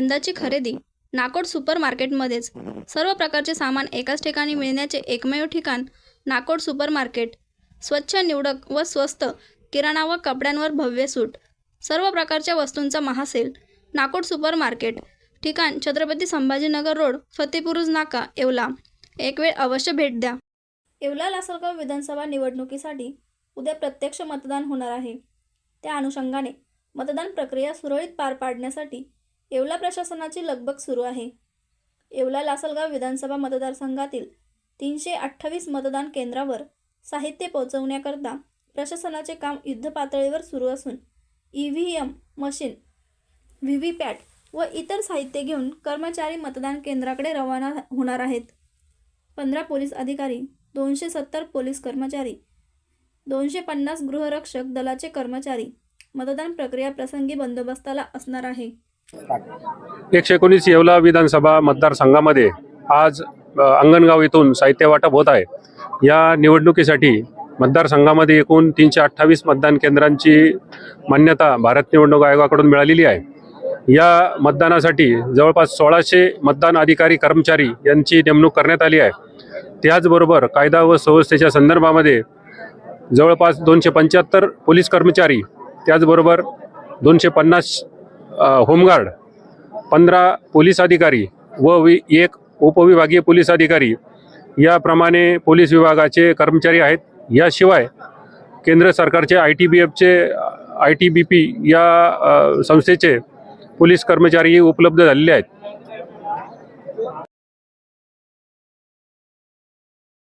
यंदाची खरेदी नाकोड सुपर मार्केटमध्येच सर्व प्रकारचे सामान एकाच ठिकाणी मिळण्याचे एकमेव ठिकाण नाकोड सुपर मार्केट स्वच्छ निवडक व स्वस्त किराणा व कपड्यांवर भव्य सूट. सर्व प्रकारच्या वस्तूंचा महासेल नाकोड सुपर मार्केट ठिकाण छत्रपती संभाजीनगर रोड फतेपुरुज नाका येवला. एक वेळ अवश्य भेट द्या. येवला लासलगाव विधानसभा निवडणुकीसाठी उद्या प्रत्यक्ष मतदान होणार आहे. त्या अनुषंगाने मतदान प्रक्रिया सुरळीत पार पाडण्यासाठी येवला प्रशासनाची लगबग सुरू आहे. येवला लासलगाव विधानसभा मतदारसंघातील तीनशे अठ्ठावीस मतदान केंद्रावर साहित्य पोहोचवण्याकरता प्रशासनाचे काम युद्धपातळीवर सुरू असून E V M machine V V PAT व इतर साहित्य घेऊन कर्मचारी मतदान केंद्राकडे रवाना होणार आहेत. पंधरा पोलीस अधिकारी दोनशे सत्तर पोलीस कर्मचारी दोनशे पन्नास गृहरक्षक दलाचे कर्मचारी मतदान प्रक्रिया प्रसंगी बंदोबस्ताला असणार आहे. एकशे एकोणीस येवला विधानसभा मतदारसंघामध्ये आज अंगणगाव येथून साहित्य वाटप होत आहे. या निवडणुकीसाठी मतदारसंघामध्ये एकूण तीनशे अठ्ठावीस मतदान केंद्रांची मान्यता भारत निवडणूक आयोगाकडून मिळालेली आहे. या मतदानासाठी जवळपास सोळाशे मतदान अधिकारी कर्मचारी यांची नेमणूक करण्यात आली आहे. त्याचबरोबर कायदा व सुव्यवस्थेच्या संदर्भामध्ये जवळपास दोनशे पंच्याहत्तर पोलीस कर्मचारी त्याचबरोबर दोनशे पन्नास होमगार्ड पंधरा पोलीस अधिकारी व वि एक उपविभागीय पोलीस अधिकारी. याप्रमाणे पोलीस विभागाचे कर्मचारी आहेत. याशिवाय केंद्र सरकारचे आय टी बी एफचे आय टी बी पी या संस्थेचे पोलीस कर्मचारी उपलब्ध झालेले आहेत.